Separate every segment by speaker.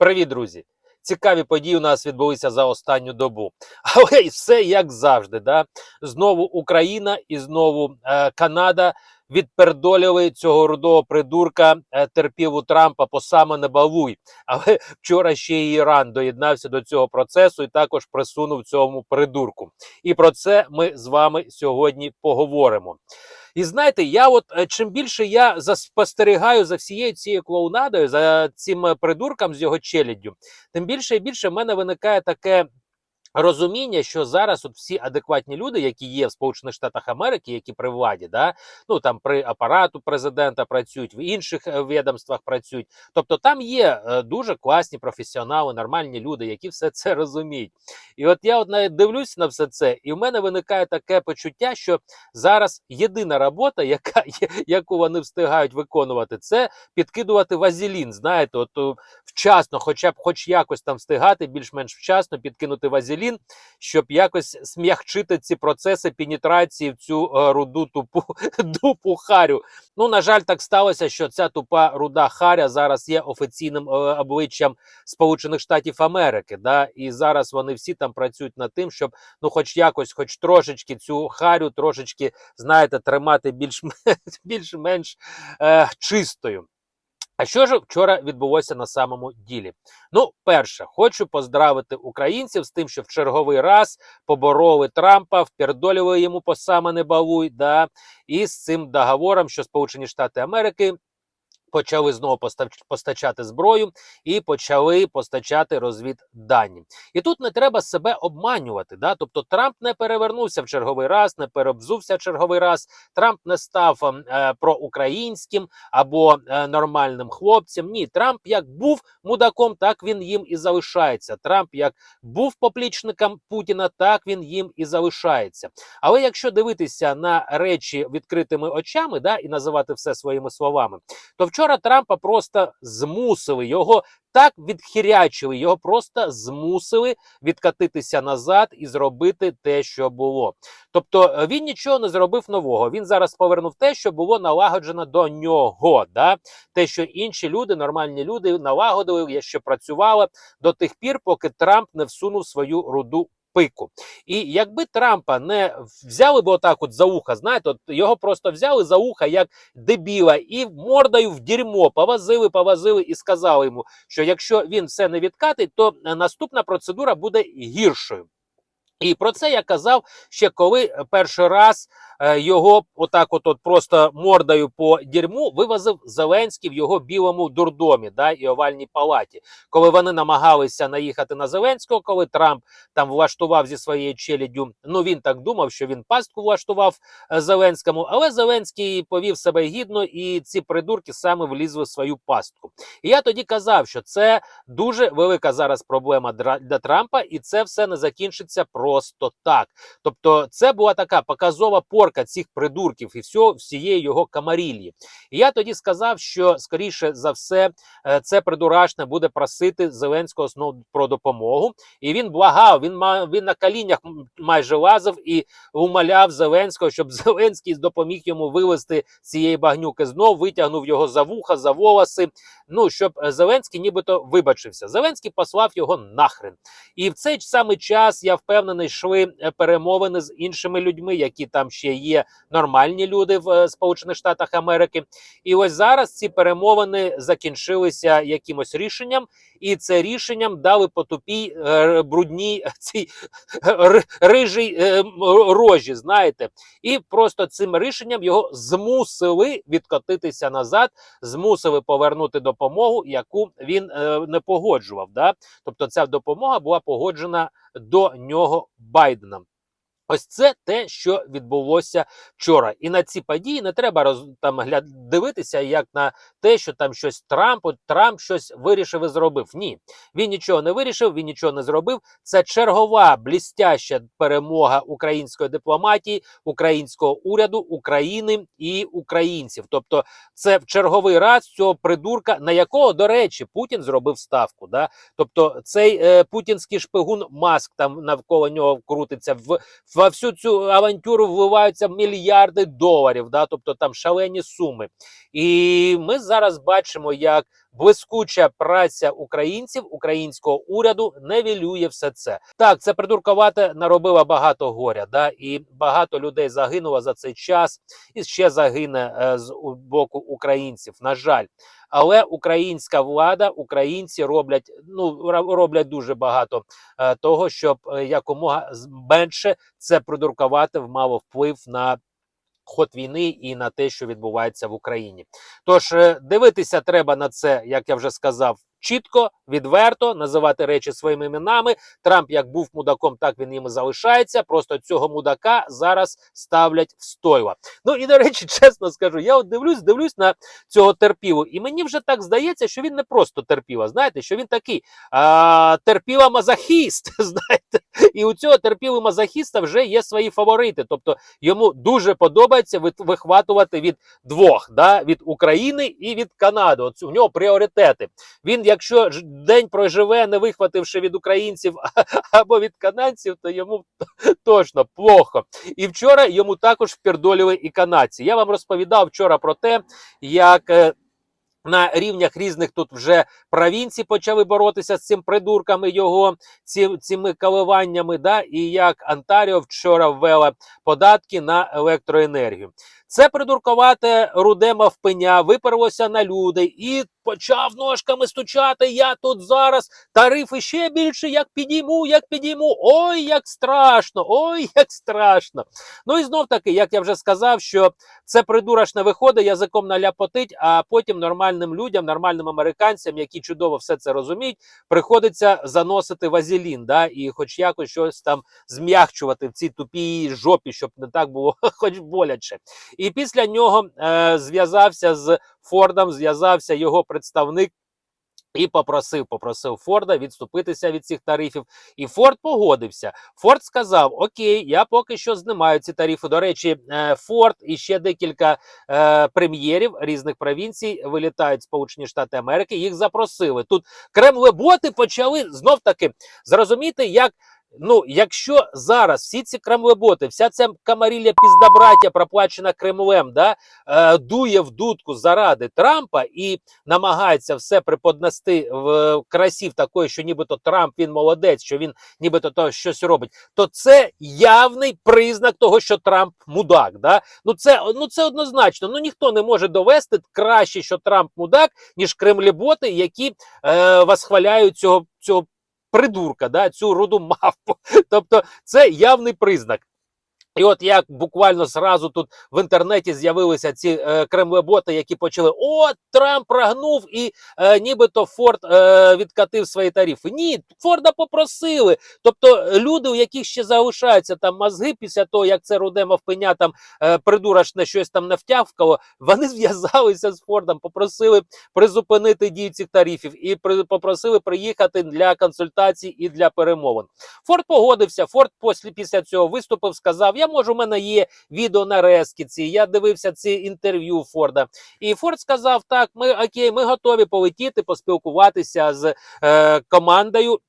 Speaker 1: Привіт, друзі! Цікаві події у нас відбулися за останню добу. Але й все як завжди. Да? Знову Україна і знову е, Канада відпердолювали цього рудого придурка е, терпів у Трампа по саме не балуй. Але вчора ще й Іран доєднався до цього процесу і також присунув цьому придурку. І про це ми з вами сьогодні поговоримо. І знаєте, я от е, чим більше я спостерігаю за всією цією клоунадою, за цим е, придурком з його челяддю, тим більше і більше в мене виникає таке. Розуміння, що зараз от всі адекватні люди, які є в Сполучених Штатах Америки, які при владі, да ну там при апарату президента працюють, в інших е, відомствах працюють. Тобто там є е, дуже класні професіонали, нормальні люди, які все це розуміють. І от я от навіть дивлюсь на все це, і в мене виникає таке почуття, що зараз єдина робота, яка яку вони встигають виконувати, це підкидувати вазелін. Знаєте, от вчасно, хоча б хоч якось там встигати, більш-менш вчасно підкинути вазелін, щоб якось смягчити ці процеси пенетрації в цю е, руду тупу дупу харю. Ну на жаль, так сталося, що ця тупа руда харя зараз є офіційним е, обличчям Сполучених Штатів Америки. Да? І зараз вони всі там працюють над тим, щоб ну, хоч якось, хоч трошечки цю харю, трошечки, знаєте, тримати більш-менш більш-менш е, чистою. А що ж вчора відбулося на самому ділі? Ну, перше, хочу поздравити українців з тим, що в черговий раз побороли Трампа, впердолювали йому по саме не балуй, да, і з цим договором, що Сполучені Штати Америки. Почали знову постачати зброю і почали постачати розвіддані. І тут не треба себе обманювати. Да? Тобто Трамп не перевернувся в черговий раз, не перебзувся в черговий раз. Трамп не став е, проукраїнським або е, нормальним хлопцем. Ні, Трамп як був мудаком, так він їм і залишається. Трамп як був поплічником Путіна, так він їм і залишається. Але якщо дивитися на речі відкритими очами, да, і називати все своїми словами, то вчора Трампа просто змусили його так відхирячили, його просто змусили відкатитися назад і зробити те, що було. Тобто е, він нічого не зробив нового. Він зараз повернув те, що було налагоджено до нього. Да? Те, що інші люди, нормальні люди, налагодили, що працювало до тих пір, поки Трамп не всунув свою руду пику. І якби Трампа не взяли б отак от за уха, знаєте, от його просто взяли за уха як дебіла і мордою в дерьмо повозили, повозили і сказали йому, що якщо він все не відкатить, то наступна процедура буде гіршою. І про це я казав ще коли перший раз е, його отак, от, от просто мордою по дерьму вивозив Зеленський в його білому дурдомі, да, і овальній палаті, коли вони намагалися наїхати на Зеленського, коли Трамп там влаштував зі своєю челяддю. Ну він так думав, що він пастку влаштував е, Зеленському, але Зеленський повів себе гідно, і ці придурки саме влізли в свою пастку. І я тоді казав, що це дуже велика зараз проблема для Трампа, і це все не закінчиться про просто так. Тобто, це була така показова порка цих придурків і всього, всієї його камарілії. І я тоді сказав, що скоріше за все е, це придурашне буде просити Зеленського знову про допомогу. І він благав, він мав він на коліннях майже лазив і умоляв Зеленського, щоб Зеленський допоміг йому вивести цієї багнюки. Знов витягнув його за вуха, за волоси. Ну щоб Зеленський нібито вибачився. Зеленський послав його нахрен. І в цей самий час я впевнений йшли е, перемовини з іншими людьми, які там ще є нормальні люди в е, Сполучених Штатах Америки. І ось зараз ці перемовини закінчилися якимось рішенням, і це рішенням дали по тупій е, брудній цій рижій рожі. Знаєте, і просто цим рішенням його змусили відкотитися назад, змусили повернути допомогу, яку він не погоджував. Да? Тобто, ця допомога була погоджена до нього Байденом. Ось це те, що відбулося вчора, і на ці події не треба роз там гляд дивитися, як на те, що там щось Трамп, Трамп щось вирішив і зробив. Ні, він нічого не вирішив, він нічого не зробив. Це чергова блістяща перемога української дипломатії, українського уряду, України і українців. Тобто, це в черговий раз цього придурка, на якого, до речі, Путін зробив ставку. Да? Тобто, цей е, путінський шпигун Маск там навколо нього крутиться в. в Во всю цю авантюру вливаються мільярди доларів, да, тобто там шалені суми. І ми зараз бачимо, як блискуча праця українців, українського уряду невілює все це. Так, це придуркувати наробило багато горя, да, і багато людей загинуло за цей час, і ще загине е, з боку українців. На жаль. Але українська влада, українці роблять ну роблять дуже багато е, того, щоб е, якомога менше це продуркувати в мало вплив на ход війни і на те, що відбувається в Україні. Тож е, дивитися треба на це, як я вже сказав. Чітко, відверто називати речі своїми іменами. Трамп як був мудаком, так він їм залишається. Просто цього мудака зараз ставлять в стойло. Ну і до речі, чесно скажу, я от дивлюсь, дивлюсь на цього терпілу, і мені вже так здається, що він не просто терпіла. Знаєте, що він такий а, терпіла мазохіст. Знаєте, і у цього терпілого мазохіста вже є свої фаворити. Тобто йому дуже подобається вихватувати від двох, да, від України і від Канади. От у нього пріоритети. Він, якщо день проживе, не вихвативши від українців або від канадців, то йому точно плохо. І вчора йому також впердолювали і канадці. Я вам розповідав вчора про те, як. е, На рівнях різних тут вже провінцій почали боротися з цим придурками його ці, цими коливаннями, да, і як Антаріо вчора ввела податки на електроенергію. Це придуркувате руде мавпеня виперлося на людей і почав ножками стучати. Я тут зараз тарифи ще більше, як підійму, як підійму. Ой, як страшно, ой, як страшно. Ну і знов таки, як я вже сказав, що це придурочне виходить, язиком наляпотить, а потім нормальним людям, нормальним американцям, які чудово все це розуміють, приходиться заносити вазелін, да, і хоч якось щось там зм'якчувати в цій тупій жопі, щоб не так було хоч боляче. І після нього е, зв'язався з Фордом, зв'язався його представник. І попросив, попросив Форда відступитися від цих тарифів. І Форд погодився. Форд сказав: Окей, я поки що знімаю ці тарифи. До речі, е, Форд і ще декілька е, прем'єрів різних провінцій вилітають Сполучені Штати Америки. Їх запросили. Тут кремлеботи почали знов таки зрозуміти, як. Ну, якщо зараз всі ці кремлеботи, вся ця камарілля піздабраття, проплачена Кремлем, да, е, дує в дудку заради Трампа і намагається все приподнести в красі в такої, що нібито Трамп він молодець, що він нібито то щось робить, то це явний признак того, що Трамп мудак. Да? Ну це ну це однозначно. Ну ніхто не може довести краще, що Трамп мудак, ніж кремлеботи, які е, восхваляють цього цього придурка, да, цю роду мавпу. Тобто це явний признак. І от як буквально зразу тут в інтернеті з'явилися ці е, кремлеботи, які почали: О, Трамп прогнув, і е, нібито Форд е, відкатив свої тарифи. Ні, Форда попросили. Тобто люди, у яких ще залишаються там мозги після того, як це руде мавпеня там е, придурочне щось там не втявкало, вони зв'язалися з Фордом, попросили призупинити дію цих тарифів і при, попросили приїхати для консультацій і для перемовин. Форд погодився. Форд після, після цього виступив, сказав: Я можу, в мене є відео на рескіці. Я дивився ці інтерв'ю Форда. І Форд сказав: Так, ми окей, ми готові полетіти, поспілкуватися з е, командою.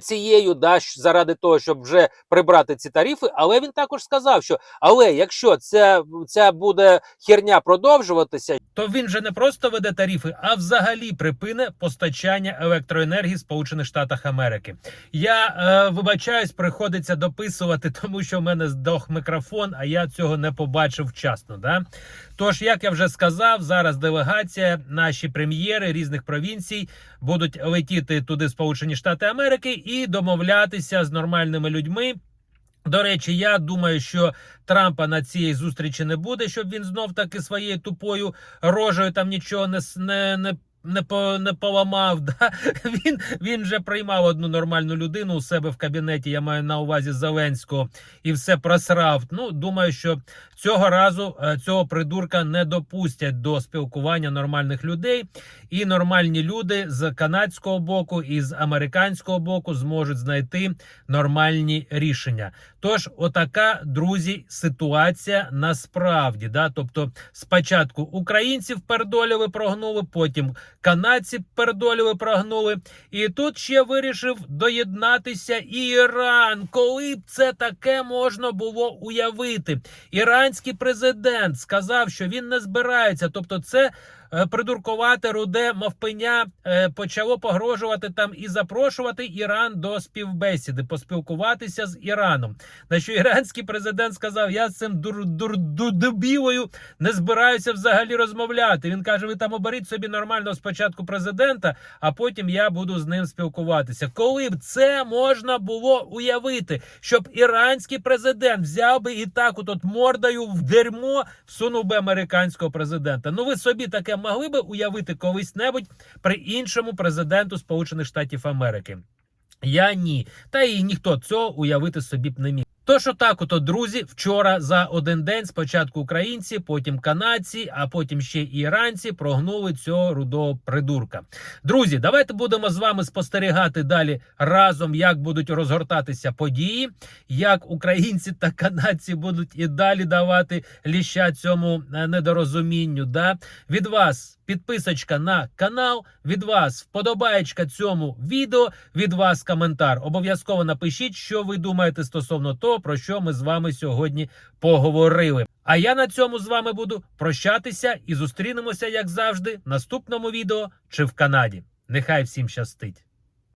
Speaker 1: Цією да заради того, щоб вже прибрати ці тарифи, але він також сказав, що але якщо ця, ця буде херня продовжуватися,
Speaker 2: то він вже не просто веде тарифи, а взагалі припине постачання електроенергії Сполучених Штатах Америки. Я е, вибачаюсь, приходиться дописувати, тому що в мене здох мікрофон, а я цього не побачив вчасно. Да? Тож, як я вже сказав, зараз делегація, наші прем'єри різних провінцій будуть летіти туди, Сполучені Штати Америки, і домовлятися з нормальними людьми. До речі, я думаю, що Трампа на цій зустрічі не буде, щоб він знов таки своєю тупою рожею там нічого не не. не не по не поламав, да він він вже приймав одну нормальну людину у себе в кабінеті. Я маю на увазі Зеленського і все просрав. Ну думаю, що цього разу е, цього придурка не допустять до спілкування нормальних людей, і нормальні люди з канадського боку і з американського боку зможуть знайти нормальні рішення. Тож, отака, друзі, ситуація насправді. Да? Тобто, спочатку українців пердоліви прогнули, потім канадці пердоліви прогнули. І тут ще вирішив доєднатися Іран. Коли б це таке можна було уявити? Іранський президент сказав, що він не збирається. Тобто, це придуркувати руде мавпеня е, почало погрожувати там і запрошувати Іран до співбесіди, поспілкуватися з Іраном. На що іранський президент сказав: Я з цим дур, дур, дур, дебілою не збираюся взагалі розмовляти. Він каже: Ви там оберіть собі нормального спочатку президента, а потім я буду з ним спілкуватися. Коли б це можна було уявити, щоб іранський президент взяв би і так, от, от мордою в дерьмо всунув би американського президента. Ну ви собі таке могли би уявити колись небудь при іншому президенту Сполучених Штатів Америки? Я ні. Та і ніхто цього уявити собі б не міг. Тож отак, ото, друзі, вчора за один день спочатку українці, потім канадці, а потім ще і іранці прогнули цього рудого придурка. Друзі, давайте будемо з вами спостерігати далі разом, як будуть розгортатися події, як українці та канадці будуть і далі давати ліща цьому е, недорозумінню. Да? Від вас підписочка на канал, від вас вподобаєчка цьому відео, від вас коментар. Обов'язково напишіть, що ви думаєте стосовно про що ми з вами сьогодні поговорили. А я на цьому з вами буду прощатися і зустрінемося, як завжди, в наступному відео чи в Канаді. Нехай всім щастить!